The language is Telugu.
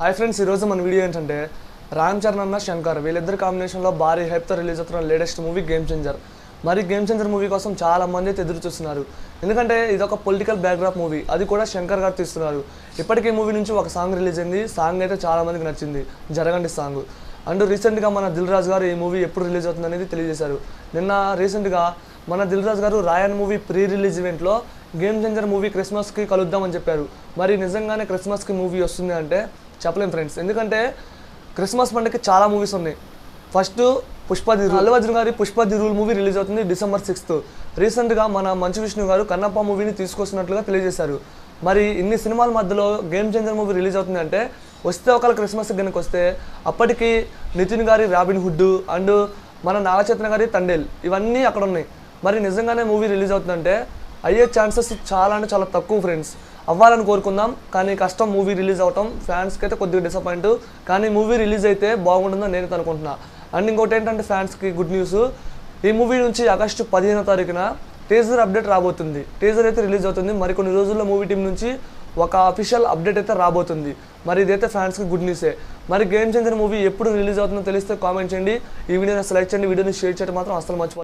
హాయ్ ఫ్రెండ్స్ ఈరోజు మన వీడియో ఏంటంటే రామ్ చరణ్ అన్న శంకర్ వీళ్ళిద్దరు కాంబినేషన్లో భారీ హైప్తో రిలీజ్ అవుతున్న లేటెస్ట్ మూవీ గేమ్ చేంజర్ మరి గేమ్ చేంజర్ మూవీ కోసం చాలా మంది అయితే ఎదురు చూస్తున్నారు. ఎందుకంటే ఇది ఒక పొలిటికల్ బ్యాక్డ్రాప్ మూవీ అది కూడా శంకర్ గారు తీస్తున్నారు. ఇప్పటికే మూవీ నుంచి ఒక సాంగ్ రిలీజ్ అయింది. సాంగ్ అయితే చాలా మందికి నచ్చింది. జరగండి సాంగ్ అండ్ రీసెంట్గా మన దిల్ రాజు గారు ఈ మూవీ ఎప్పుడు రిలీజ్ అవుతుంది అనేది తెలియజేశారు. నిన్న రీసెంట్గా మన దిల్ రాజు గారు రాయన్ మూవీ ప్రీ రిలీజ్ ఈవెంట్లో గేమ్ చేంజర్ మూవీ క్రిస్మస్కి కలుద్దామని చెప్పారు. మరి నిజంగానే క్రిస్మస్కి మూవీ వస్తుంది అంటే చెప్పలేం ఫ్రెండ్స్. ఎందుకంటే క్రిస్మస్ పండుగకి చాలా మూవీస్ ఉన్నాయి. ఫస్ట్ పుష్ప ది అల్లు అర్జున్ గారి Pushpa the rule movie release అవుతుంది డిసెంబర్ సిక్స్త్ రీసెంట్గా మన మంచు విష్ణు గారు కన్నప్ప మూవీని తీసుకొస్తున్నట్లుగా తెలియజేశారు. మరి ఇన్ని సినిమాల మధ్యలో గేమ్ చేంజర్ మూవీ రిలీజ్ అవుతుంది అంటే వస్తే ఒకవేళ క్రిస్మస్ గనుక వస్తే అప్పటికి నితిన్ గారి రాబిన్ హుడ్ అండ్ మన నాగచైతన్య గారి తండేల్ ఇవన్నీ అక్కడ ఉన్నాయి. మరి నిజంగానే మూవీ రిలీజ్ అవుతుందంటే అయ్యే ఛాన్సెస్ చాలా అంటే చాలా తక్కువ ఫ్రెండ్స్. అవ్వాలని కోరుకుందాం కానీ కష్టం మూవీ రిలీజ్ అవటం ఫ్యాన్స్కి అయితే కొద్దిగా డిసప్పాయింట్ కానీ మూవీ రిలీజ్ అయితే బాగుంటుందని నేను అనుకుంటున్నా. అండ్ ఇంకోటి ఏంటంటే ఫ్యాన్స్కి గుడ్ న్యూస్. ఈ మూవీ నుంచి ఆగస్టు పదిహేనో తారీఖున టీజర్ అప్డేట్ రాబోతుంది. టీజర్ అయితే రిలీజ్ అవుతుంది. మరికొన్ని రోజుల్లో మూవీ టీం నుంచి ఒక అఫీషియల్ అప్డేట్ అయితే రాబోతుంది. మరి ఇదైతే ఫ్యాన్స్కి గుడ్ న్యూసే. మరి గేమ్ చేంజర్ మూవీ ఎప్పుడు రిలీజ్ అవుతుందో తెలిస్తే కామెంట్ చేయండి. ఈ వీడియోని సెలెక్ట్ చేయండి. వీడియోని షేర్ చేయడం మాత్రం అసలు మర్చిపోతుంది